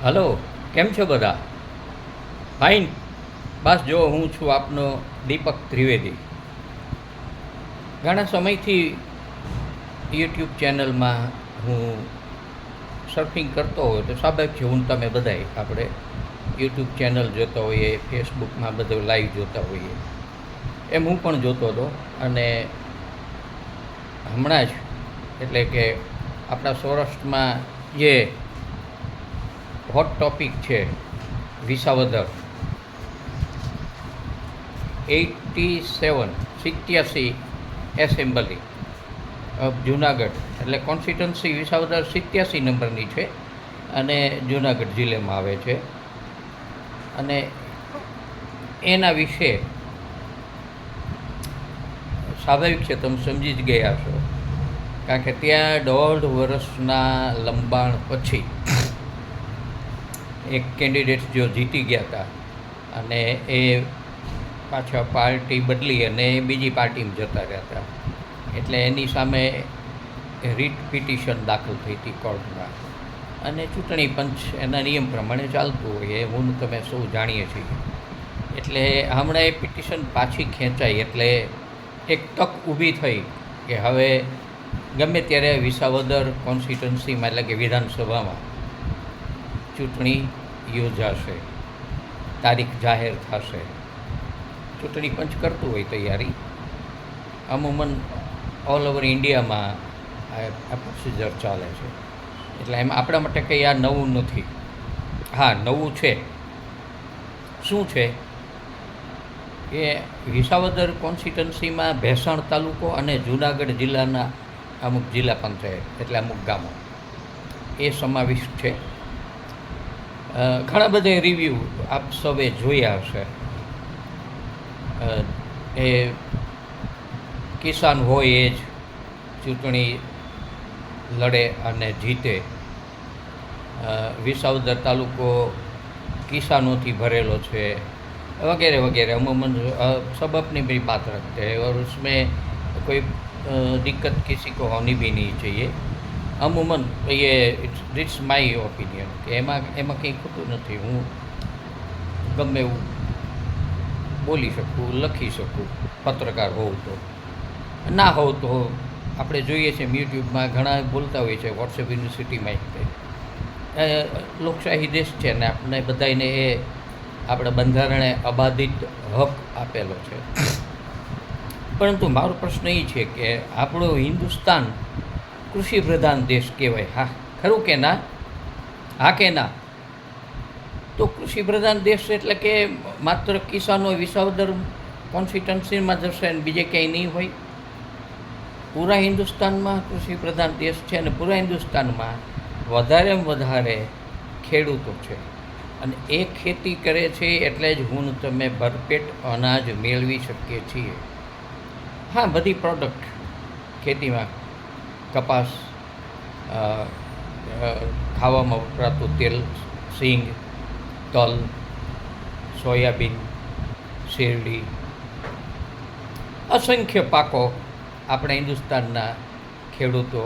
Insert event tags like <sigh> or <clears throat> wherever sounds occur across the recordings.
Hello, કેમ છો બધા? ફાઇન બસ જો હું છું આપનો દીપક ત્રિવેદી. ઘણા સમયથી યુટ્યુબ ચેનલમાં હું સર્ફિંગ કરતો હોય તો સ્વાભાવિક છે હું તમે બધાય આપણે યુટ્યુબ ચેનલ જોતા હોઈએ, ફેસબુકમાં બધું લાઈવ જોતા હોઈએ. એમ હું પણ જોતો હતો અને હમણાં જ, એટલે કે આપણા સૌરાષ્ટ્રમાં જે હોટ ટોપિક છે, વિસાવદર. એટી સેવન, સિત્યાસી એસેમ્બલી. જુનાગઢ. એટલે કોન્સ્ટિટ્યુન્સી વિસાવદર સિત્યાસી નંબરની છે અને જુનાગઢ જિલ્લામાં આવે છે. અને એના વિશે સ્વાભાવિક છે, તમે સમજી જ ગયા છો કારણ કે ત્યાં દોઢ વર્ષના લંબાણ પછી એક કેન્ડિડેટ જો જીતી ગયા હતા અને એ પાછા પાર્ટી બદલી અને બીજી પાર્ટીમાં જતા રહ્યા હતા એટલે એની સામે રીટ પિટિશન દાખલ થઈ હતી કોર્ટમાં. અને ચૂંટણી પંચ એના નિયમ પ્રમાણે ચાલતું હોય એ હું તમે સૌ જાણીએ છીએ. એટલે હમણાં એ પિટિશન પાછી ખેંચાઈ એટલે એક તક ઊભી થઈ કે હવે ગમે ત્યારે વિસાવદર કોન્સ્ટિટ્યુન્સીમાં એટલે કે વિધાનસભામાં ચૂંટણી યોજાશે તારીખ જાહેર થશે. ચૂંટણી પંચ કરતું હોય તૈયારી. અમુમન ઓલ ઓવર ઇન્ડિયામાં આ પ્રોસિજર ચાલે છે. એટલે એમાં આપણા માટે કંઈ આ નવું નથી. હા, નવું છે. શું છે? કે વિસાવદર કોન્સ્ટિટન્સીમાં ભેસાણ તાલુકો અને જુનાગઢ જિલ્લાના અમુક જિલ્લા પંચાયત, એટલે અમુક ગામો. એ સમાવિષ્ટ છે. ઘણા બધા રિવ્યૂ આપ સૌએ જોયા હશે અ, એ કિસાન હોય એ જ ચૂંટણી લડે અને જીતે અ, વિસાવદર તાલુકો કિસાનોથી ભરેલો છે वगैरह वगैरह अमूमन अ, सब अपनी भी बात रखते हैं और उसमें कोई अ, दिक्कत किसी को होनी भी नहीं चाहिए અમુમન, એ ઇટ્સ માય ઓપિનિયન કે એમાં એમાં કંઈ ખોટું નથી. હું ગમે એવું બોલી શકું, લખી શકું, પત્રકાર હોઉં તો. ના હોઉં તો આપણે જોઈએ છીએ યુટ્યુબમાં ઘણા બોલતા હોય છે વોટ્સએપ યુનિવર્સિટીમાં લોકશાહી દેશ છે ને આપણે બધાને એ આપણે બંધારણે અબાધિત હક આપેલો છે. પરંતુ મારો પ્રશ્ન એ છે કે આપણું હિન્દુસ્તાન કૃષિ પ્રધાન દેશ કહેવાય. હા, ખરું કે ના? હા કે ના? તો કૃષિ પ્રધાન દેશ એટલે કે માત્ર કિસાનો વિસાવદર કોન્સ્ટિટ્યુન્સીમાં જશે અને બીજે ક્યાંય નહીં હોય? પૂરા હિન્દુસ્તાનમાં કૃષિ પ્રધાન દેશ છે અને પૂરા હિન્દુસ્તાનમાં વધારેમાં વધારે ખેડૂતો છે. અને એ ખેતી કરે છે એટલે જ હું તમે ભરપેટ અનાજ મેળવી શકીએ છીએ. હા, બધી પ્રોડક્ટ ખેતીમાં કપાસ ખાવામાં વપરાતું તેલ, સિંગ, તલ, સોયાબીન, શેરડી, અસંખ્ય પાકો આપણા હિન્દુસ્તાનના ખેડૂતો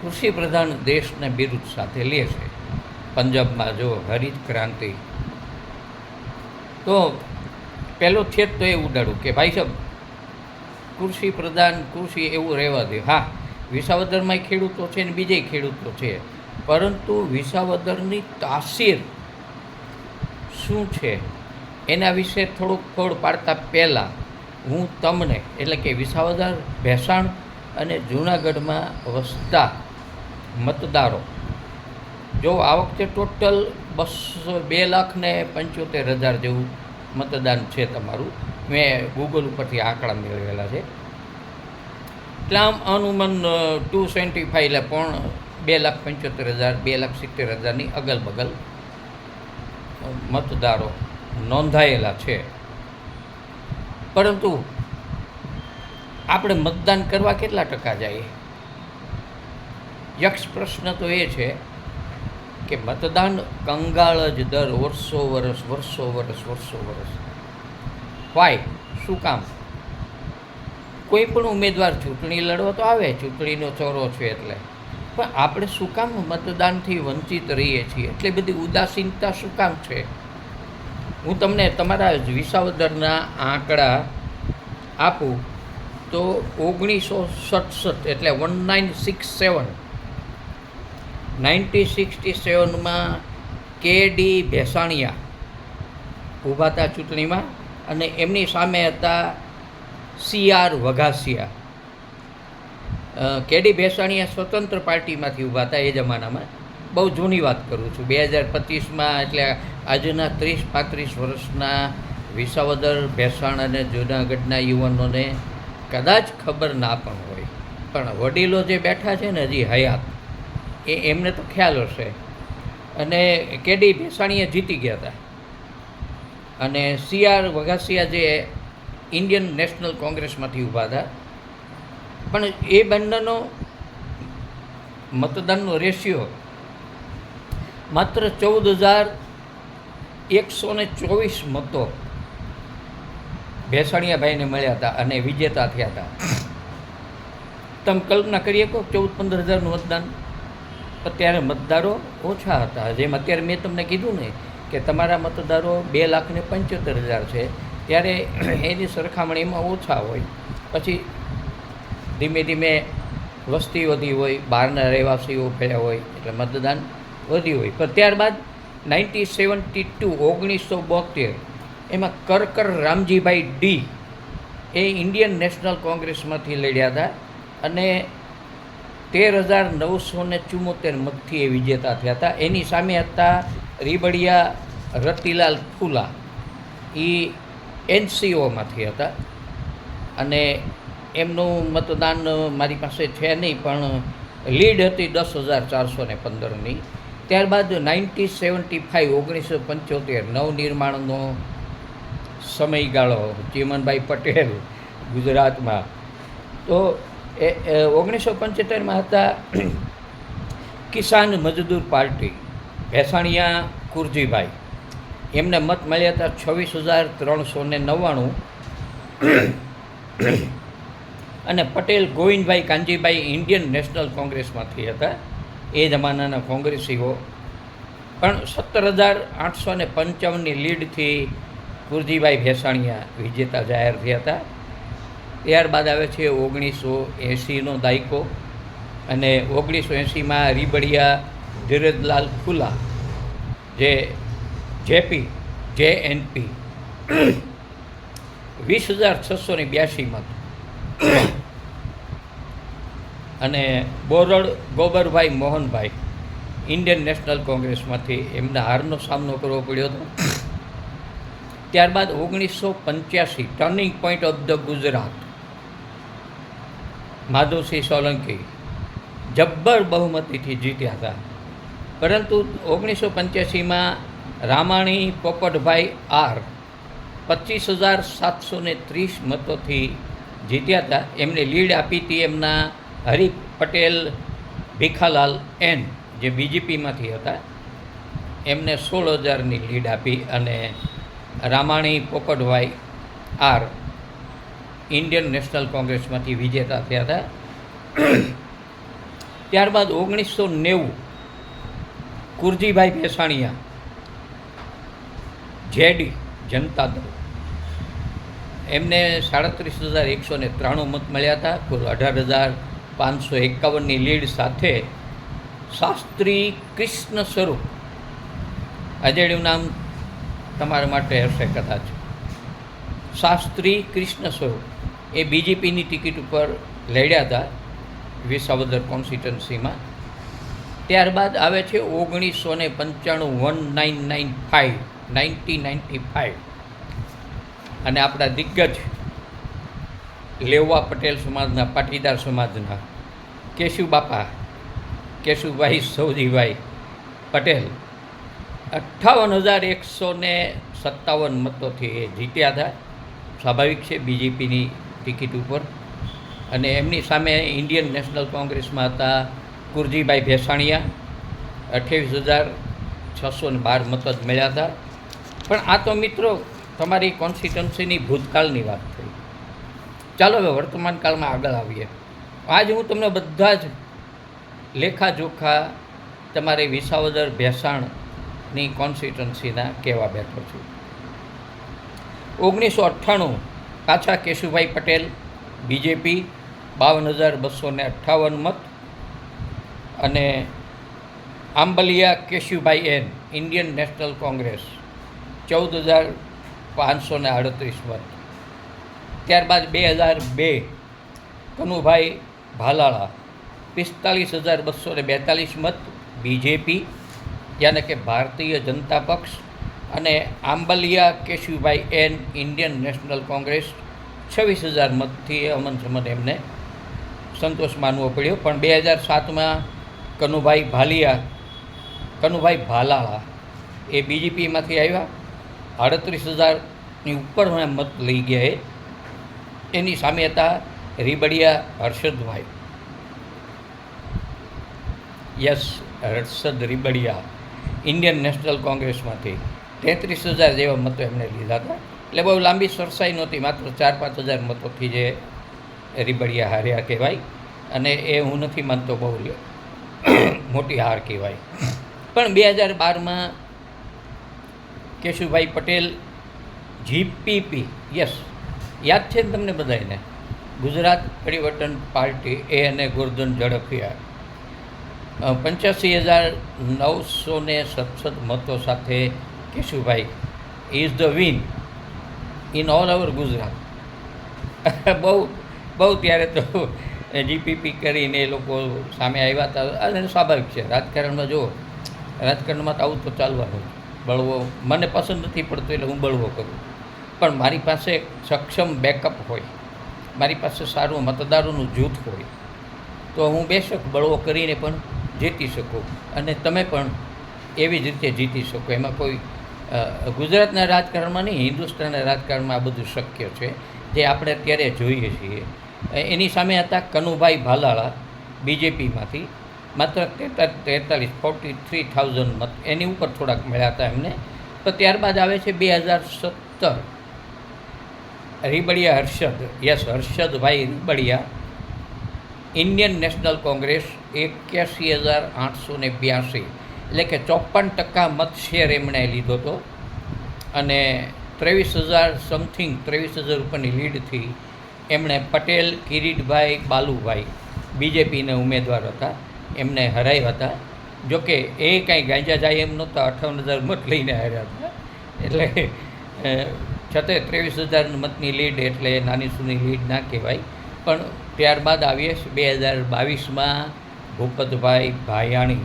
કૃષિપ્રધાન દેશના બિરુદ સાથે લે છે. પંજાબમાં જો હરિત ક્રાંતિ, તો પહેલો છેદ તો એ ઉડાડું કે ભાઈ સાહેબ, કૃષિ પ્રધાન કૃષિ એવું રહેવા દે. હા વિસાવદરમાં ખેડૂતો છે ને બીજે ખેડૂતો છે. પરંતુ વિસાવદરની તાસીર શું છે? એના વિશે થોડુંક ખોડ પાડતા પહેલાં હું તમને, એટલે કે વિસાવદર, ભેસાણ અને જૂનાગઢમાં વસતા મતદારો, જો આ વખતે ટોટલ બસો બે લાખ ને પંચોતેર હજાર જેવું મતદાન છે તમારું. મેં ગૂગલ ઉપરથી આંકડા મેળવેલા છે. એટલે અનુમાન ટુ સેવન્ટી ફાઈવ એટલે પણ બે લાખ પંચોતેર હજાર, બે લાખ સિત્તેર હજારની અગલ બગલ મતદારો નોંધાયેલા છે. પરંતુ આપણે મતદાન કરવા કેટલા ટકા જઈએ? યક્ષ પ્રશ્ન તો એ છે કે મતદાન કંગાળ જ દર વર્ષો, વર્ષ વર્ષો વર્ષ વર્ષો, વર્ષ. વાય શું કામ? કોઈ પણ ઉમેદવાર ચૂંટણી લડવા તો આવે, ચૂંટણીનો ચોરો છે એટલે. પણ આપણે શું કામ મતદાનથી વંચિત રહીએ છીએ? એટલી બધી ઉદાસીનતા શું કામ છે? હું તમને તમારા વિસાવદરના આંકડા આપું. તો ઓગણીસો સડસઠ એટલે one nine six seven. Ninety sixty સેવનમાં કે ડી ભેસાણિયા ઊભા હતા ચૂંટણીમાં અને એમની સામે હતા સી આર વઘાસિયા કેડી ભેસાણીયા સ્વતંત્ર પાર્ટીમાંથી ઊભા હતા એ જમાનામાં. બહુ જૂની વાત કરું છું. બે હજાર પચીસમાં એટલે આજના ત્રીસ પાંત્રીસ વર્ષના વિસાવદર ભેસાણ અને જૂનાગઢના યુવાનોને કદાચ ખબર ના પણ હોય. પણ વડીલો જે બેઠા છે ને હજી હયાત, એ એમને તો ખ્યાલ હશે. અને કેડી ભેસાણીએ જીતી ગયા હતા. અને સી આર વઘાસિયા જે ઇન્ડિયન નેશનલ કોંગ્રેસમાંથી ઊભા હતા. પણ એ બંનેનો મતદાનનો રેશિયો માત્ર ચૌદ હજાર એકસો ને ચોવીસ મતો ભેસાણીયાભાઈને મળ્યા હતા અને વિજેતા થયા હતા. તમે કલ્પના કરીએ કહો ચૌદ પંદર હજારનું મતદાન. અત્યારે મતદારો ઓછા હતા. જેમ અત્યારે મેં તમને કીધું ને કે તમારા મતદારો બે લાખ ને પંચોતેર હજાર છે. ત્યારે એની સરખામણીમાં ઓછા હોય. પછી ધીમે ધીમે વસ્તી વધી હોય, બહારના રહેવાસીઓ ફેર્યા હોય, એટલે મતદાન વધી હોય. પણ ત્યારબાદ નાઇન્ટી સેવન્ટી ટુ, ઓગણીસો બોતેર એમાં કરકર રામજીભાઈ ડી એ ઇન્ડિયન નેશનલ કોંગ્રેસમાંથી લડ્યા હતા અને તેર હજાર નવસો ને ચુમ્મોતેર મતથી એ વિજેતા થયા હતા. એની સામે હતા રીબડિયા રતિલાલ ફુલા. એ એનસીઓમાંથી હતા. અને એમનું મતદાન મારી પાસે છે નહીં, પણ લીડ હતી દસ હજાર ચારસો ને પંદરની. ત્યારબાદ નાઇન્ટી સેવન્ટી ફાઇવ, ઓગણીસો પંચોતેર, નવનિર્માણનો સમયગાળો, ચીમનભાઈ પટેલ ગુજરાતમાં. તો એ ઓગણીસો પંચોતેરમાં હતા કિસાન મજદૂર પાર્ટી, ભેસાણિયા કુરજીભાઈ. એમને મત મળ્યા હતા છવ્વીસ હજાર ત્રણસો ને નવ્વાણું. અને પટેલ ગોવિંદભાઈ કાંજીભાઈ ઇન્ડિયન નેશનલ કોંગ્રેસમાંથી હતા. એ જમાનાના કોંગ્રેસીઓ પણ સત્તર હજાર આઠસો ને પંચાવનની લીડથી કુરજીભાઈ ભેસાણીયા વિજેતા જાહેર થયા હતા. ત્યારબાદ આવે છે ઓગણીસો એંસીનો દાયકો. અને ઓગણીસો એંસીમાં રીબડિયા ધીરજલાલ ફુલા, જે જેપી જે એનપી વીસ હજાર છસો ને બ્યાસી મત અને બોરડ ગોબરભાઈ મોહનભાઈ, ઇન્ડિયન નેશનલ કોંગ્રેસમાંથી એમના હારનો સામનો કરવો પડ્યો હતો. ત્યારબાદ ઓગણીસો પંચ્યાસી turning point of the Gujarat. Madhavsinh Solanki જબ્બર બહુમતીથી જીત્યા હતા. પરંતુ ઓગણીસો પંચ્યાસીમાં રામાણી પોપટભાઈ આર પચીસ હજાર સાતસો ને ત્રીસ મતોથી જીત્યા હતા. એમને લીડ આપી હતી એમના હરિ પટેલ, ભીખાલાલ એન જે બીજેપીમાંથી હતા. એમને સોળ હજારની લીડ આપી અને Ramani Popatbhai R Indian national કોંગ્રેસમાંથી વિજેતા થયા હતા. ત્યારબાદ ઓગણીસો નેવું કુરજીભાઈ ભેસાણીયા જેડી જનતા દળ. એમને સાડત્રીસ હજાર એકસો ને ત્રાણું મત મળ્યા હતા. કુલ અઢાર હજાર પાંચસો એકાવનની લીડ સાથે શાસ્ત્રી કૃષ્ણ સ્વરૂપ. અજેડ્યું નામ તમારા માટે હશે કદાચ શાસ્ત્રી કૃષ્ણ સ્વરૂપ. એ બીજેપીની ટિકિટ ઉપર લડ્યા હતા. વિસાવદર કોન્સ્ટિટ્યુન્સીમાં. ત્યારબાદ આવે છે ઓગણીસો ને પંચાણું one nine nine five. Ninety ninety five. અને આપણા દિગ્ગજ લેવા પટેલ સમાજના, પાટીદાર સમાજના, કેશુબાપા, કેશુભાઈ સૌજીભાઈ પટેલ અઠ્ઠાવન હજાર એકસો ને સત્તાવન મતોથી એ જીત્યા હતા. સ્વાભાવિક છે બીજેપીની ટિકિટ ઉપર. અને એમની સામે ઇન્ડિયન નેશનલ કોંગ્રેસમાં હતા કુરજીભાઈ ભેસાણીયા. અઠ્યાવીસ હજાર છસો ને બાર મત જ મળ્યા હતા. પણ આ તો મિત્રો તમારી કોન્સ્ટિટ્યુન્સીની ભૂતકાળની વાત થઈ. ચાલો હવે વર્તમાન કાળમાં આગળ આવીએ. આજ હું તમને બધા જ લેખાજોખા તમારી વિસાવદર ભેસાણની કોન્સ્ટિટ્યુન્સીના કહેવા બેઠો છું. ઓગણીસો અઠ્ઠાણું પાછા કેશુભાઈ પટેલ, બીજેપી બાવન હજાર બસો ને અઠ્ઠાવન મત અને Ambaliya Keshubhai N, Indian national Congress. ચૌદ હજાર પાંચસો ને અડત્રીસ મત ત્યારબાદ બે હજાર બે કનુભાઈ ભાલાળા, પિસ્તાલીસ હજાર બસો ને બેતાલીસ મત બીજેપી, યાને કે ભારતીય જનતા પક્ષ અને Ambaliya Keshubhai N Indian national Congress છવ્વીસ હજાર મતથી અમન સમન એમને સંતોષ માનવો પડ્યો. પણ બે હજાર સાતમાં કનુભાઈ ભાલિયા, કનુભાઈ ભાલાળા એ બીજેપીમાંથી આવ્યા. આડત્રીસ હજારની ઉપર મત લઈ ગયા એની સામે હતા Ribadiya Harshadbhai. Yes, Harshad Ribadiya, Indian national કોંગ્રેસમાંથી. તેત્રીસ હજાર જેવા મતો એમણે લીધા હતા. એટલે બહુ લાંબી સરસાઈ નહોતી, માત્ર ચાર પાંચ હજાર મતોથી જે રીબડિયા હાર્યા કહેવાય. અને એ હું નથી માનતો બહુ મોટી હાર કહેવાય. પણ બે હજાર બારમાં કેશુભાઈ પટેલ જીપીપી યસ યાદ છે ને તમને બધાને ગુજરાત પરિવર્તન પાર્ટી એ અને ગોરધન ઝડપિયા પંચ્યાસી હજાર નવસો ને સતસઠ મતો સાથે Keshubhai is the win in all over Gujarat. <laughs> બહુ બહુ ત્યારે તો જીપીપી કરીને એ લોકો સામે આવ્યા હતા. અને સ્વાભાવિક છે. રાજકારણમાં જો રાજકારણમાં તો આવું તો ચાલવાનું બળવો મને પસંદ નથી પડતો એટલે હું બળવો કરું. પણ મારી પાસે સક્ષમ બેકઅપ હોય, મારી પાસે સારું મતદારોનું જૂથ હોય, તો હું બેશક બળવો કરીને પણ જીતી શકું અને તમે પણ એવી જ રીતે જીતી શકો. એમાં કોઈ ગુજરાતના રાજકારણમાં નહીં, હિન્દુસ્તાનના રાજકારણમાં આ બધું શક્ય છે, જે આપણે અત્યારે જોઈએ છીએ. એની સામે હતા કનુભાઈ ભાલાળા, બીજેપીમાંથી. માત્ર તેતાલીસ ફોર્ટી થ્રી થાઉઝન્ડ મત. એની ઉપર થોડાક મળ્યા હતા એમને. તો ત્યારબાદ આવે છે બે હજાર સત્તર. Ribadiya Harshad, yes, Harshadbhai Ribadiya. Indian national Congress એક્યાસી હજાર આઠસો ને બ્યાસી. એટલે કે ચોપન ટકા મત શેર એમણે લીધો હતો. અને ત્રેવીસ હજાર સમથિંગ, ત્રેવીસ હજાર ઉપરની લીડથી એમણે પટેલ, કિરીટભાઈ, બાલુભાઈ, બીજેપીના ઉમેદવાર હતા. એમને હરાવ્યા હતા. જોકે એ કાંઈ ગાંજા જાય એમ નહોતા, અઠાવન હજાર મત લઈને હાર્યા હતા. એટલે છતાંય ત્રેવીસ હજાર મતની લીડ એટલે નાની સૂની લીડ ના કહેવાય. પણ ત્યારબાદ આવીએ બે હજાર બાવીસમાં ભૂપતભાઈ ભાયાણી,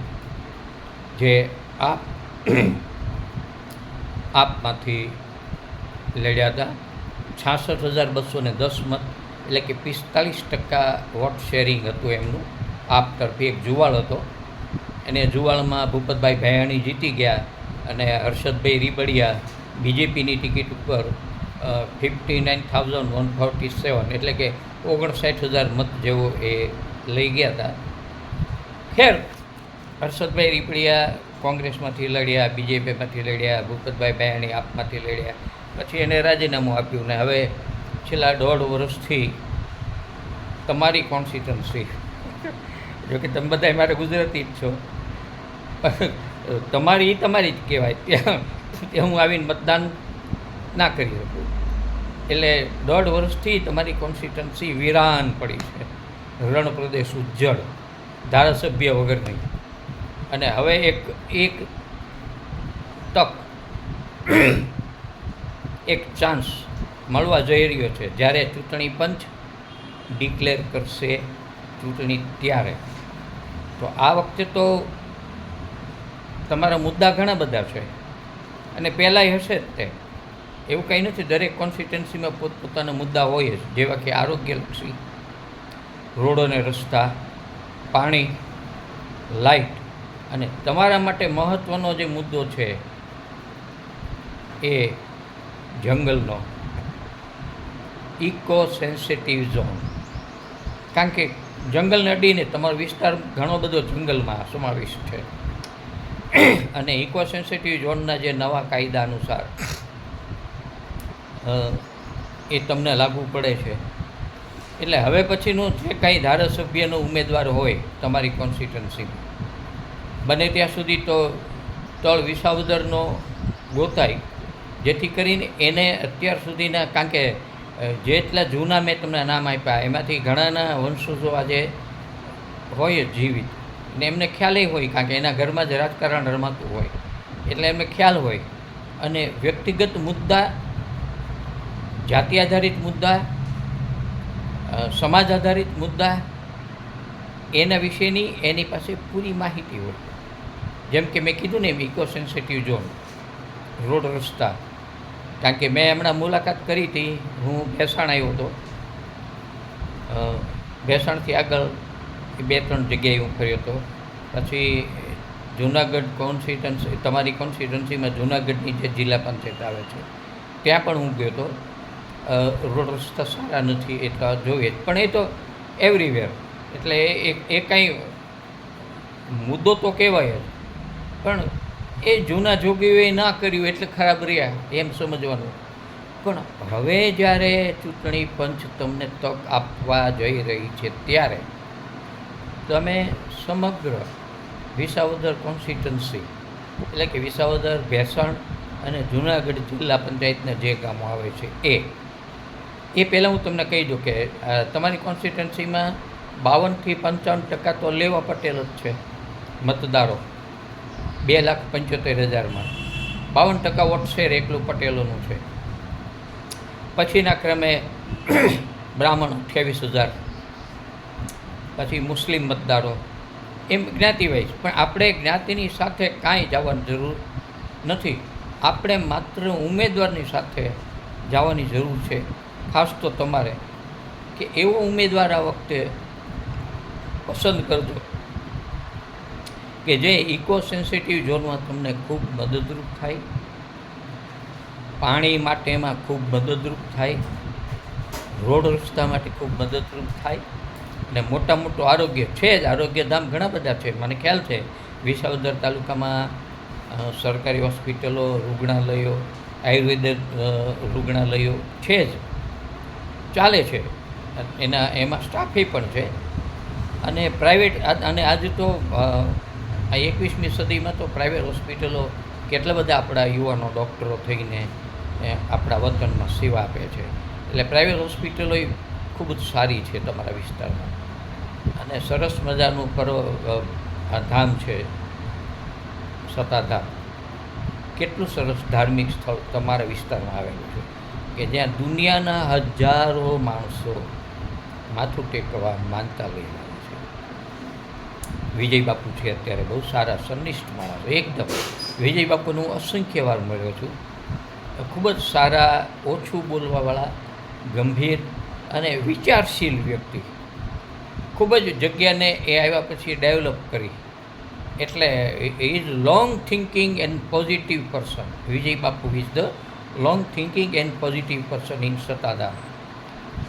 જે આપ, <coughs> આપમાંથી લડ્યા હતા. છાસઠ હજાર બસો દસ મત, એટલે કે પિસ્તાલીસ ટકા વોટ શેરિંગ હતું એમનું. આપ તરફી એક જુવાળ હતો. અને જુવાળમાં ભૂપતભાઈ ભાયાણી જીતી ગયા અને હર્ષદભાઈ રીબડિયા બીજેપીની ટિકિટ ઉપર fifty nine thousand one forty seven એટલે કે ઓગણસાઠ હજાર મત જેવો એ લઈ ગયા હતા. ખેર, હર્ષદભાઈ રીપડિયા કોંગ્રેસમાંથી લડ્યા, બીજેપીમાંથી લડ્યા, ભૂપતભાઈ બાયાણી આપમાંથી લડ્યા, પછી એને રાજીનામું આપ્યું ને હવે છેલ્લા દોઢ વર્ષથી તમારી કોન્સ્ટિટ્યુન્સી જો કે તમે બધા મારે ગુજરાતી જ છો. તમારી એ તમારી જ કહેવાય. ત્યાં ત્યાં હું આવીને મતદાન ના કરી શકું. એટલે દોઢ વર્ષથી તમારી કોન્સ્ટિટ્યુન્સી વિરાન પડી છે. રણ પ્રદેશ ઉજ્જળ ધારાસભ્ય વગરની અને હવે એક એક તક, એક ચાન્સ મળવા જઈ રહ્યો છે. જ્યારે ચૂંટણી પંચ ડિક્લેર કરશે ચૂંટણી ત્યારે. તો આ વખતે તો તમારા મુદ્દા ઘણા બધા છે. અને પહેલાંય હશે જ તે. એવું કંઈ નથી, દરેક કોન્સ્ટિટ્યુન્સીમાં પોતપોતાના મુદ્દા હોય જ. જેવા કે આરોગ્યલક્ષી રોડો અને રસ્તા, પાણી લાઇટ અને તમારા માટે મહત્ત્વનો જે મુદ્દો છે એ જંગલનો. Eco sensitive zone. કારણ કે જંગલને અડીને તમારો વિસ્તાર ઘણો બધો જંગલમાં સમાવેશ છે. અને ઇકો સેન્સિટિવ ઝોનના જે નવા કાયદા અનુસાર એ તમને લાગુ પડે છે. એટલે હવે પછીનું જે કાંઈ ધારાસભ્યનો ઉમેદવાર હોય તમારી કોન્સ્ટિટ્યુન્સીમાં બને ત્યાં સુધી તો તળ વિસાવદરનો ગોતાય જેથી કરીને એને અત્યાર સુધીના કારણ કે જેટલા જૂના મેં તમને નામ આપ્યા, એમાંથી ઘણાના વંશજો આજે હોય જીવિત. ને એમને ખ્યાલ હોય કારણ કે એના ઘરમાં જ રાજકારણ રમાતું હોય. એટલે એમને ખ્યાલ હોય. અને વ્યક્તિગત મુદ્દા, જાતિ આધારિત મુદ્દા સમાજ આધારિત મુદ્દા, એના વિશેની એની પાસે પૂરી માહિતી હોય. જેમ કે મેં કીધું ને એમ ઇકો સેન્સિટિવ ઝોન રોડ રસ્તા કારણ કે મેં હમણાં મુલાકાત કરી હતી. હું ભેસાણ આવ્યો હતો. ભેસાણથી આગળ બે ત્રણ જગ્યાએ હું ફર્યો હતો. પછી જુનાગઢ કોન્સ્ટિટન્સી તમારી કોન્સ્ટિટન્સીમાં જુનાગઢની જે જિલ્લા પંચાયત આવે છે, ત્યાં પણ હું ગયો હતો. રોડ રસ્તા સારા નથી એટલા જોઈએ. પણ એ તો એવરીવેર એટલે એ- એ કાંઈ મુદ્દો તો કહેવાય જ. પણ એ જૂના જોગીઓએ ના કર્યું એટલે ખરાબ રહ્યા, એમ સમજવાનું. પણ હવે જ્યારે ચૂંટણી પંચ તમને તક આપવા જઈ રહી છે ત્યારે તમે સમગ્ર વિસાવદર કોન્સ્ટિટન્સી એટલે કે વિસાવદર, ભેસણ અને જૂનાગઢ જિલ્લા પંચાયતના જે ગામો આવે છે એ એ પહેલાં હું તમને કહી દઉં કે તમારી કોન્સ્ટિટ્યુન્સીમાં બાવનથી પંચાવન ટકા તો લેવા પટેલ જ છે, મતદારો. બે લાખ પંચોતેર હજારમાં. બાવન ટકા વોટ શેર એકલું પટેલોનું છે. પછીના ક્રમે <clears throat> બ્રાહ્મણ અઠ્યાવીસ હજાર. પછી મુસ્લિમ મતદારો. એમ જ્ઞાતિ વાઇઝ પણ આપણે જ્ઞાતિની સાથે કાંઈ જવાની જરૂર નથી. આપણે માત્ર ઉમેદવારની સાથે જવાની જરૂર છે. ખાસ તો તમારે. કે એવો ઉમેદવાર આ વખતે પસંદ કરજો. કે જે ઇકો સેન્સિટિવ ઝોનમાં તમને ખૂબ મદદરૂપ થાય, પાણી માટે એમાં ખૂબ મદદરૂપ થાય, રોડ રસ્તા માટે ખૂબ મદદરૂપ થાય, અને મોટા મોટું આરોગ્ય છે જ, આરોગ્યધામ ઘણા બધા છે. મને ખ્યાલ છે, વિસાવદર તાલુકામાં સરકારી હોસ્પિટલો, રૂગણાલયો, આયુર્વેદ રૂગણાલયો છે જ. ચાલે છે. એના, એમાં સ્ટાફે પણ છે. અને પ્રાઇવેટ અને આજે તો આ એકવીસમી સદીમાં તો પ્રાઇવેટ હોસ્પિટલો કેટલા બધા આપણા યુવાનો ડૉક્ટરો થઈને આપણા વતનમાં સેવા આપે છે. એટલે પ્રાઇવેટ હોસ્પિટલો ખૂબ જ સારી છે તમારા વિસ્તારમાં. અને સરસ મજાનું પર્વ ધામ છે, સતાધામ. કેટલું સરસ ધાર્મિક સ્થળ તમારા વિસ્તારમાં આવેલું છે. કે જ્યાં દુનિયાના હજારો માણસો માથું ટેકવા માનતા છે વિજય બાપુ છે અત્યારે બહુ સારા, સંનિષ્ઠ માણસ, એકદમ. વિજય બાપુને હું અસંખ્ય વાર મળ્યો છું. ખૂબ જ સારા, ઓછું બોલવાવાળા, ગંભીર અને વિચારશીલ વ્યક્તિ. ખૂબ જ જગ્યાને એ આવ્યા પછી ડેવલપ કરી. એટલે is long thinking and positive person Vijay Bapu is the long thinking and positive person in Satada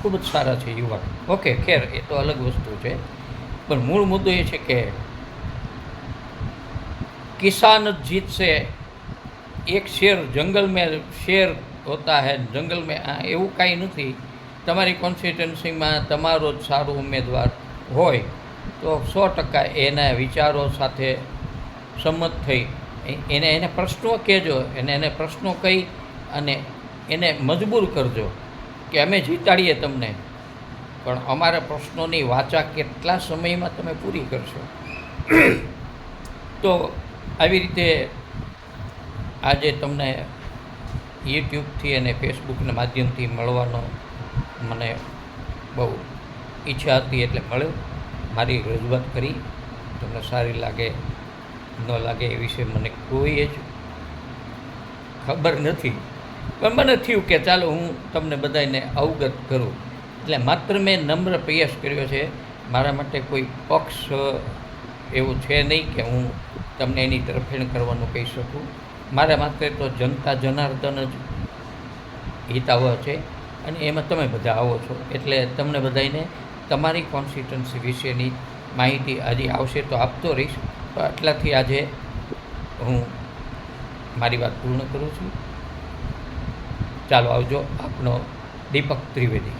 ખૂબ જ સારા છે યુવાન. ઓકે ખેર, એ તો અલગ વસ્તુ છે. પણ મૂળ મુદ્દો એ છે કે કિસાન જ જીતશે. એક શેર જંગલ મેં શેર હોતા હે જંગલ મેં એવું કાંઈ નથી. તમારી કોન્સ્ટિટ્યુન્સીમાં તમારો જ સારો ઉમેદવાર હોય તો સો ટકા એના વિચારો સાથે સંમત થઈ. એને એને પ્રશ્નો કહેજો, એને એને પ્રશ્નો કહી અને એને મજબૂર કરજો કે અમે જીતાડીએ તમને. પણ અમારા પ્રશ્નોની વાચા કેટલા સમયમાં તમે પૂરી કરશો? તો આવી રીતે આજે તમને યુટ્યુબથી અને ફેસબુકના માધ્યમથી મળવાનો મને બહુ ઈચ્છા હતી એટલે મળ્યો. મારી રજૂઆત કરી. તમને સારી લાગે, ન લાગે એ વિશે મને કોઈ જ ખબર નથી. પણ મને થયું કે ચાલો હું તમને બધાને અવગત કરું. એટલે માત્ર મેં નમ્ર પ્રયાસ કર્યો છે, મારા માટે કોઈ પક્ષ એવું છે નહીં કે હું તમને એની તરફેણ કરવાનું કહી શકું. મારા માટે તો જનતા જનાર્દન જ હિતાવહ છે અને એમાં તમે બધા આવો છો. એટલે તમને બધાને તમારી કોન્સ્ટિટ્યુન્સી વિશેની માહિતી હજી આવશે તો આપતો રહીશ. તો આટલાથી આજે હું મારી વાત પૂર્ણ કરું છું. ચાલો આવજો આપનો દીપક ત્રિવેદી.